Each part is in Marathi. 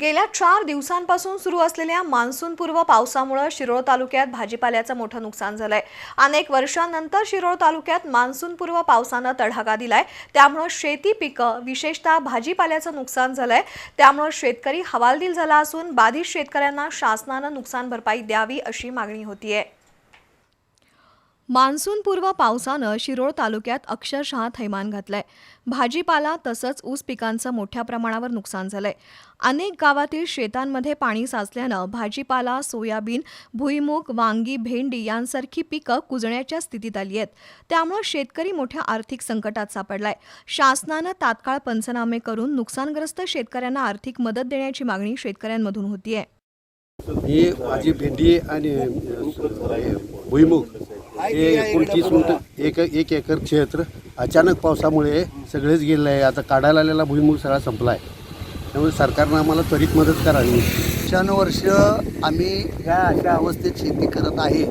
गेल्या चार दिवसांपासून सुरू असलेल्या मान्सूनपूर्व पावसामुळे शिरोळ तालुक्यात भाजीपाल्याचं मोठं नुकसान झालंय. अनेक वर्षांनंतर शिरोळ तालुक्यात मान्सूनपूर्व पावसानं तडाखा दिलाय. त्यामुळं शेती पिकं विशेषतः भाजीपाल्याचं नुकसान झालंय. त्यामुळं शेतकरी हवालदिल झाला असून बाधित शेतकऱ्यांना शासनानं नुकसान भरपाई द्यावी अशी मागणी होतीये. मान्सूनपूर्व पावसानं शिरोळ तालुक्यात अक्षरशः थैमान घातलंय. भाजीपाला तसंच ऊस पिकांचं मोठ्या प्रमाणावर नुकसान झालंय. अनेक गावातील शेतांमध्ये पाणी साचल्यानं भाजीपाला सोयाबीन भुईमूग वांगी भेंडी यांसारखी पिकं कुजण्याच्या स्थितीत आली आहेत. त्यामुळे शेतकरी मोठ्या आर्थिक संकटात सापडलाय. शासनानं तात्काळ पंचनामे करून नुकसानग्रस्त शेतकऱ्यांना आर्थिक मदत देण्याची मागणी शेतकऱ्यांमधून होतीये. ही भाजी भेंडी आणि भुईमुग हे एकोणतीस एक एक एकर क्षेत्र. अचानक पावसामुळे सगळेच गेलेलं आहे. आता काढायला आलेला भुईमुग सगळा संपला आहे त्यामुळे सरकारनं आम्हाला त्वरित मदत करावी. वर्षानुवर्ष आम्ही ह्या अशा अवस्थेत शेती करत आहे.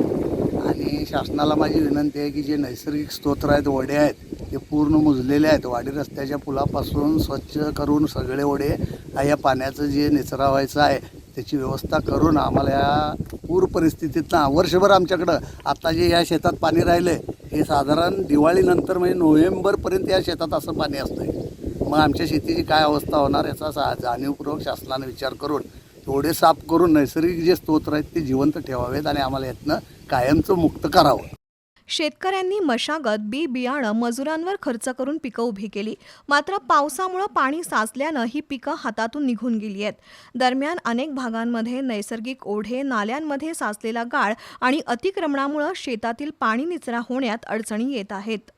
आणि शासनाला माझी विनंती आहे की जे नैसर्गिक स्तोत्र आहेत ओढे आहेत ते पूर्ण मुजलेले आहेत. वाडी रस्त्याच्या पुलापासून स्वच्छ करून सगळे ओढे हा या पाण्याचं जे निचरा व्हायचं आहे त्याची व्यवस्था करून आम्हाला या पूर परिस्थितीतनं वर्षभर आमच्याकडं आता जे या शेतात पाणी राहिलं आहे हे साधारण दिवाळीनंतर म्हणजे नोव्हेंबरपर्यंत या शेतात असं पाणी असतं मग आमच्या शेतीची काय अवस्था होणार याचा सा जाणीवपूर्वक शासनाने विचार करून थोडे साफ करून नैसर्गिक जे स्तोत्र आहेत ते जिवंत ठेवावेत आणि आम्हाला यातनं कायमचं मुक्त करावं. शेतकऱ्यांनी मशागत बी बियाणं मजुरांवर खर्च करून पिकं उभी केली. मात्र पावसामुळं पाणी साचल्यानं ही पिकं हातातून निघून गेली आहेत. दरम्यान अनेक भागांमध्ये नैसर्गिक ओढे नाल्यांमध्ये साचलेला गाळ आणि अतिक्रमणामुळं शेतातील पाणी निचरा होण्यात अडचणी येत आहेत.